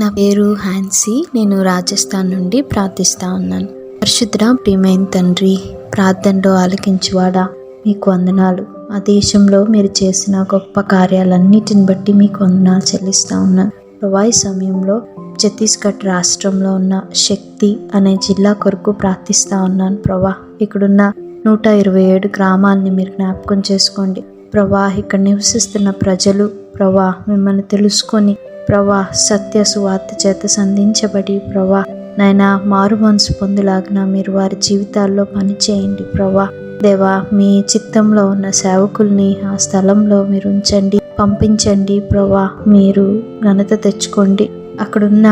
నా పేరు హ్యాన్సీ. నేను రాజస్థాన్ నుండి ప్రార్థిస్తా ఉన్నాను. పరిశుద్ధ ప్రియమైన తండ్రి ప్రార్థనలో ఆలకించువాడా? మీకు వందనాలు. ఆ దేశంలో మీరు చేసిన గొప్ప కార్యాలన్నిటిని బట్టి మీకు వందనాలు చెల్లిస్తా ఉన్నాను ప్రవాయి సమయంలో ఛత్తీస్గఢ్ రాష్ట్రంలో ఉన్న శక్తి అనే జిల్లా కొరకు ప్రార్థిస్తా ఉన్నాను. ప్రభా ఇక్కడున్న నూట ఇరవై ఏడు గ్రామాలని మీరు జ్ఞాపకం చేసుకోండి. ప్రభా ఇక్కడ నివసిస్తున్న ప్రజలు ప్రభా మిమ్మల్ని తెలుసుకొని ప్రభా సత్య సువార్త చేత సంధించబడి ప్రభా నాయన మారు మనసు పొందులాగిన మీరు వారి జీవితాల్లో పనిచేయండి ప్రభా. దేవా మీ చిత్తంలో ఉన్న సేవకుల్ని ఆ స్థలంలో మీరు ఉంచండి పంపించండి ప్రభా. మీరు ఘనత తెచ్చుకోండి. అక్కడున్న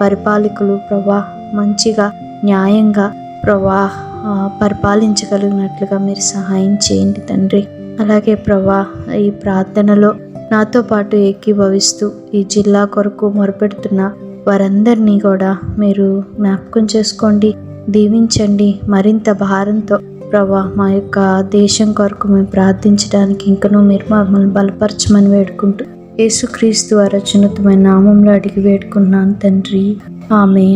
పరిపాలకులు ప్రభా మంచిగా న్యాయంగా ప్రభా పరిపాలించగలిగినట్లుగా మీరు సహాయం చేయండి తండ్రి. అలాగే ప్రభా ఈ ప్రార్థనలో నాతో పాటు ఏకీభవిస్తూ ఈ జిల్లా కొరకు మొరపెడుతున్న వారందరినీ కూడా మీరు జ్ఞాపకం చేసుకోండి దీవించండి. మరింత భారంతో ప్రభా మా యొక్క దేశం కొరకు మేము ప్రార్థించడానికి ఇంకనూ మీరు మమ్మల్ని బలపరచమని వేడుకుంటూ యేసుక్రీస్తు వారి అత్యున్నతమైన నామంలో అడిగి వేడుకున్నాను తండ్రి. ఆమె